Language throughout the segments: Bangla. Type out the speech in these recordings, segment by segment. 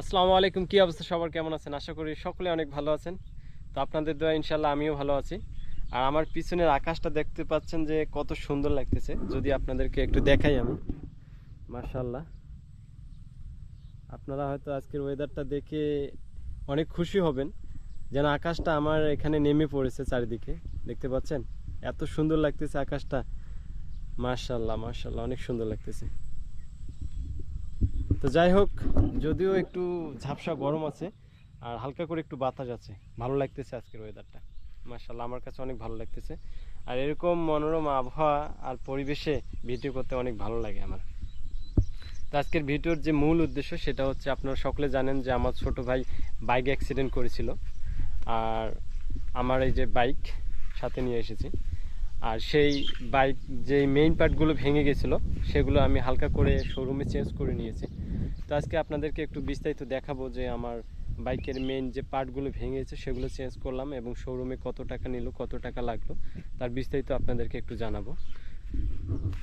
আসসালামু আলাইকুম, কি অবস্থা? সবার কেমন আছেন? আশা করি সকলে অনেক ভালো আছেন। তো আপনাদের দোয়া ইনশাল্লাহ আমিও ভালো আছি। আর আমার পিছনের আকাশটা দেখতে পাচ্ছেন যে কত সুন্দর লাগতেছে। যদি আপনাদেরকে একটু দেখাই আমি। মার্শাল্লাহ আপনারা হয়তো আজকের ওয়েদারটা দেখে অনেক খুশি হবেন। যেন আকাশটা আমার এখানে নেমে পড়েছে চারিদিকে। দেখতে পাচ্ছেন? এত সুন্দর লাগতেছে আকাশটা। মার্শাল্লাহ মার্শাল্লাহ অনেক সুন্দর লাগতেছে। তো যাই হোক, যদিও একটু ঝাপসা গরম আছে, আর হালকা করে একটু বাতাস আছে, ভালো লাগতেছে আজকের ওয়েদারটা মার্শাল্লাহ আমার কাছে অনেক ভালো লাগতেছে। আর এরকম মনোরম আবহাওয়া আর পরিবেশে ভিডিও করতে অনেক ভালো লাগে আমার। তো আজকের ভিডিওর যে মূল উদ্দেশ্য, সেটা হচ্ছে আপনারা সকলে জানেন যে আমার ছোট ভাই বাইক অ্যাক্সিডেন্ট করেছিল। আর আমার এই যে বাইক সাথে নিয়ে এসেছি। আর সেই বাইক যে মেইন পার্টগুলো ভেঙে গেছিল, সেগুলো আমি হালকা করে শোরুমে চেঞ্জ করে নিয়েছি। তো আজকে আপনাদেরকে একটু বিস্তারিত দেখাবো যে আমার বাইকের মেইন যে পার্টগুলো ভেঙে গেছে সেগুলো চেঞ্জ করলাম এবং শোরুমে কত টাকা নিল, কত টাকা লাগল, তার বিস্তারিত আপনাদেরকে একটু জানাব।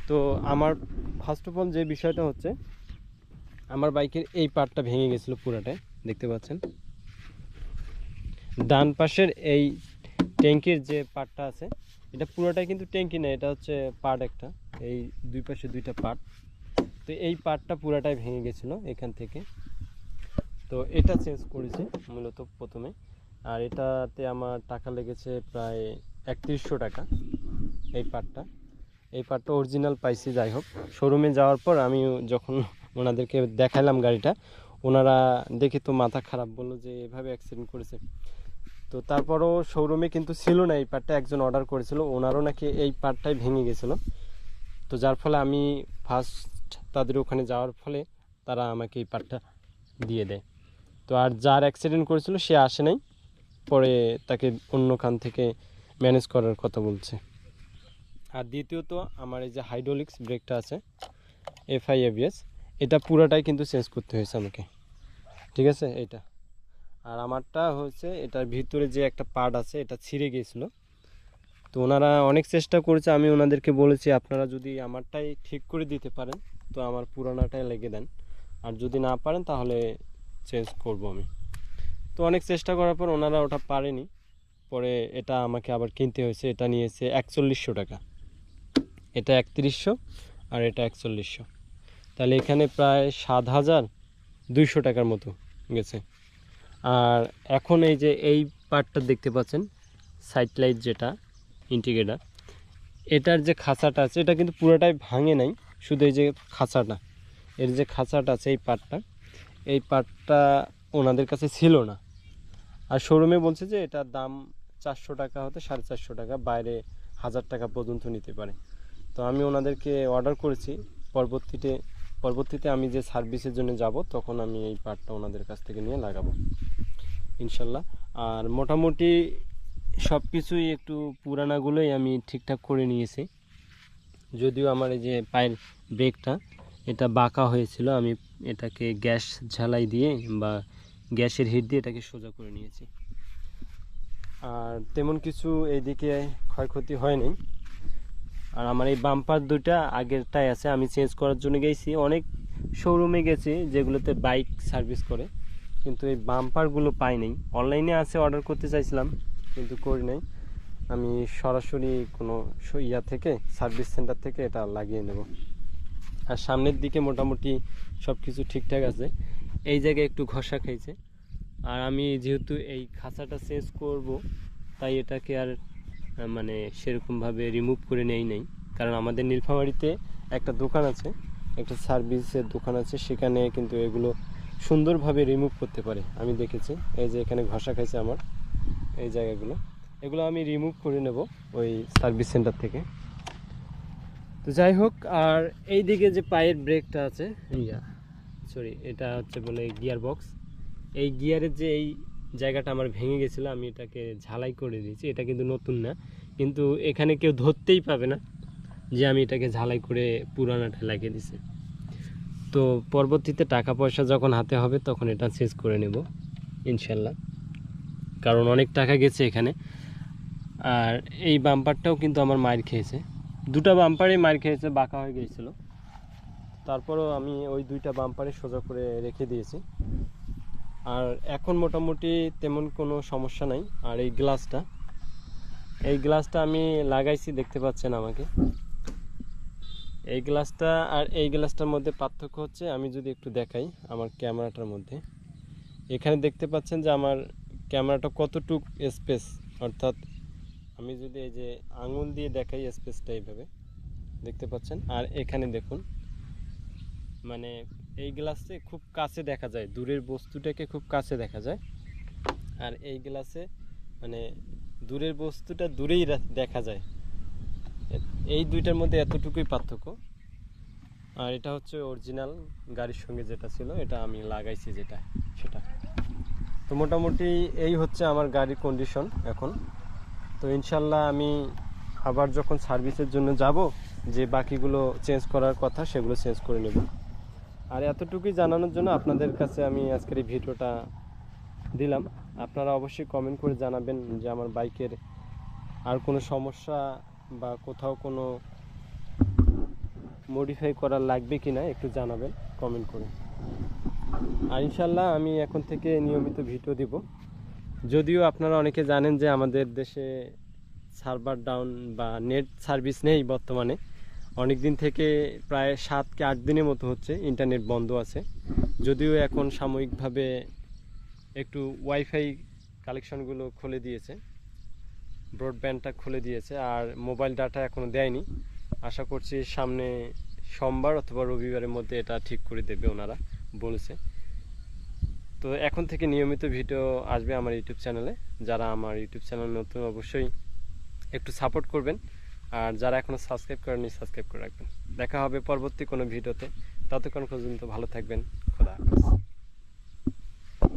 তো আমার ফার্স্ট অফ অল যে বিষয়টা হচ্ছে, আমার বাইকের এই পার্টটা ভেঙে গেছিল পুরাটাই, দেখতে পাচ্ছেন? ডান পাশের এই ট্যাঙ্কির যে পার্টটা আছে এটা পুরোটাই কিন্তু ট্যাঙ্কি না এটা হচ্ছে পার্ট একটা। এই দুই পাশে দুইটা পার্ট তো এই পার্টটা পুরোটাই ভেঙে গেছিল এখান থেকে। তো এটা চেঞ্জ করেছি মূলত প্রথমে। আর এটাতে আমার টাকা লেগেছে প্রায় একত্রিশশো টাকা এই পার্টটা এই পার্টটা অরিজিনাল পাইছি, যাই হোক। শোরুমে যাওয়ার পর আমি যখন ওনাদেরকে দেখালাম গাড়িটা, ওনারা দেখে তো মাথা খারাপ বলল যে এভাবে অ্যাক্সিডেন্ট করেছে। তো তারপরও শোরুমে কিন্তু ছিল না এই পার্টটা একজন অর্ডার করেছিল, ওনারও নাকি এই পার্টটাই ভেঙে গেছিল। তো যার ফলে আমি ফার্স্ট তাদের ওখানে যাওয়ার ফলে তারা আমাকে এই পার্টটা দিয়ে দেয়। তো আর যার অ্যাক্সিডেন্ট করেছিল, সে আসে নাই, পরে তাকে অন্য খান থেকে ম্যানেজ করার কথা বলছে। আর দ্বিতীয়ত, আমার এই যে হাইড্রোলিক্স ব্রেকটা আছে এফআই এবিএস এটা পুরোটাই কিন্তু চেঞ্জ করতে হয়েছে আমাকে। ঠিক আছে? এটা আর আমারটা হচ্ছে এটার ভিতরে যে একটা পার্ট আছে, এটা ছিঁড়ে গিয়েছিল তো ওনারা অনেক চেষ্টা করেছে, আমি ওনাদেরকে বলেছি, আপনারা যদি আমারটাই ঠিক করে দিতে পারেন, তো আমার পুরানাটাই লেগে দেন। আর যদি না পারেন, তাহলে চেঞ্জ করব আমি। তো অনেক চেষ্টা করার পর ওনারা ওটা পারেনি। পরে এটা আমাকে আবার কিনতে হয়েছে, এটা নিয়েছে একচল্লিশশো টাকা। এটা একত্রিশশো আর এটা একচল্লিশশো। তাহলে এখানে প্রায় সাত হাজার দুইশো টাকার মতো গেছে। আর এখন এই যে এই পার্টটা দেখতে পাচ্ছেন সাইড লাইট যেটা ইন্টিগ্রেটার এটার যে খাঁচাটা আছে, এটা কিন্তু পুরোটাই ভাঙে নাই, শুধু এই যে খাঁচাটা, এর যে খাঁচাটা আছে এই পার্টটা এই পার্টটা ওনাদের কাছে ছিল না। আর শোরুমে বলছে যে এটার দাম চারশো টাকা হতে সাড়ে চারশো টাকা, বাইরে হাজার টাকা পর্যন্ত নিতে পারে। তো আমি ওনাদেরকে অর্ডার করেছি, পরবর্তীতে পরবর্তীতে আমি যে সার্ভিসের জন্য যাব, তখন আমি এই পার্টটা ওনাদের কাছ থেকে নিয়ে লাগাবো। ইনশাল্লাহ। আর মোটামুটি সব কিছুই একটু পুরানাগুলোই আমি ঠিকঠাক করে নিয়েছি। যদিও আমার এই যে পায়ের ব্রেকটা, এটা বাঁকা হয়েছিল, আমি এটাকে গ্যাস ঝালাই দিয়ে বা গ্যাসের হিট দিয়ে এটাকে সোজা করে নিয়েছি। আর তেমন কিছু এইদিকে ক্ষয়ক্ষতি হয়নি। আর আমার এই বাম্পার দুইটা আগেরটাই আছে, আমি চেঞ্জ করার জন্য গেছি। অনেক শোরুমে গেছি যেগুলোতে বাইক সার্ভিস করে, কিন্তু এই বাম্পারগুলো পাই নাই। অনলাইনে আছে অর্ডার করতে চাইছিলাম, কিন্তু করি নাই। আমি সরাসরি কোনো ইয়া থেকে সার্ভিস সেন্টার থেকে এটা লাগিয়ে নেব। আর সামনের দিকে মোটামুটি সব কিছু ঠিকঠাক আছে। এই জায়গায় একটু ঘষা খাইছে। আর আমি যেহেতু এই খাঁচাটা চেঞ্জ করব, তাই এটাকে আর মানে সেরকমভাবে রিমুভ করে নেই নেই। কারণ আমাদের নীলফামারিতে একটা দোকান আছে, একটা সার্ভিসের দোকান আছে, সেখানে কিন্তু এগুলো সুন্দরভাবে রিমুভ করতে পারে, আমি দেখেছি। এই যে এখানে ঘষা খাইছে আমার, এই জায়গাগুলো। এগুলো আমি রিমুভ করে নেব ওই সার্ভিস সেন্টার থেকে। তো যাই হোক, আর এই দিকে যে পায়ের ব্রেকটা আছে সরি এটা হচ্ছে বলে গিয়ার বক্স এই গিয়ারের যে এই জায়গাটা আমার ভেঙে গেছিল, আমি এটাকে ঝালাই করে দিয়েছি। এটা কিন্তু নতুন না, কিন্তু এখানে কেউ ধরতেই পাবে না যে আমি এটাকে ঝালাই করে পুরানাটা লাগিয়ে দিছি তো পরবর্তীতে টাকা পয়সা যখন হাতে হবে, তখন এটা চেঞ্জ করে নেব, ইনশাল্লাহ। কারণ অনেক টাকা গেছে এখানে। আর এই বাম্পারটাও কিন্তু আমার মার খেয়েছে। দুটা বাম্পারে মার খেয়েছে, বাঁকা হয়ে গিয়েছিল তারপরও আমি ওই দুইটা বাম্পারে সোজা করে রেখে দিয়েছি। আর এখন মোটামুটি তেমন কোনো সমস্যা নাই। আর এই গ্লাসটা এই গ্লাসটা আমি লাগাইছি, দেখতে পাচ্ছেন আমাকে। এই গ্লাসটা আর এই গ্লাসটার মধ্যে পার্থক্য হচ্ছে, আমি যদি একটু দেখাই আমার ক্যামেরাটার মধ্যে। এখানে দেখতে পাচ্ছেন যে আমার ক্যামেরাটা কতটুক স্পেস, অর্থাৎ আমি যদি এই যে আঙুল দিয়ে দেখাই স্পেসটা এইভাবে, দেখতে পাচ্ছেন? আর এখানে দেখুন মানে এই গ্লাসে খুব কাছে দেখা যায়, দূরের বস্তুটাকে খুব কাছে দেখা যায়। আর এই গ্লাসে মানে দূরের বস্তুটা দূরেই দেখা যায়। এই দুইটার মধ্যে এতটুকুই পার্থক্য। আর এটা হচ্ছে অরিজিনাল গাড়ির সঙ্গে যেটা ছিল, এটা আমি লাগাইছি যেটা, সেটা। তো মোটামুটি এই হচ্ছে আমার গাড়ির কন্ডিশন এখন। তো ইনশাল্লাহ আমি আবার যখন সার্ভিসের জন্য যাব, যে বাকিগুলো চেঞ্জ করার কথা, সেগুলো চেঞ্জ করে নেব। আর এতটুকুই জানানোর জন্য আপনাদের কাছে আমি আজকের এই ভিডিওটা দিলাম। আপনারা অবশ্যই কমেন্ট করে জানাবেন যে আমার বাইকের আর কোনো সমস্যা বা কোথাও কোনো মডিফাই করা লাগবে কি না একটু জানাবেন কমেন্ট করে। আর ইনশাল্লাহ আমি এখন থেকে নিয়মিত ভিডিও দিব। যদিও আপনারা অনেকে জানেন যে আমাদের দেশে সার্ভার ডাউন বা নেট সার্ভিস নেই বর্তমানে। অনেক দিন থেকে প্রায় সাত কি আট দিনের মতো হচ্ছে ইন্টারনেট বন্ধ আছে। যদিও এখন সাময়িকভাবে একটু ওয়াইফাই কালেকশনগুলো খুলে দিয়েছে ব্রডব্যান্ডটা খুলে দিয়েছে আর মোবাইল ডাটা এখনও দেয়নি। আশা করছি সামনে সোমবার অথবা রবিবারের মধ্যে এটা ঠিক করে দেবে ওনারা, বলেছে। তো এখন থেকে নিয়মিত ভিডিও আসবে আমার ইউটিউব চ্যানেলে। যারা আমার ইউটিউব চ্যানেল নতুন অবশ্যই একটু সাপোর্ট করবেন। আর যারা এখনও সাবস্ক্রাইব করেনি সাবস্ক্রাইব করে রাখবেন। দেখা হবে পরবর্তী কোনো ভিডিওতে। ততক্ষণ পর্যন্ত ভালো থাকবেন। খোদা হাফেজ।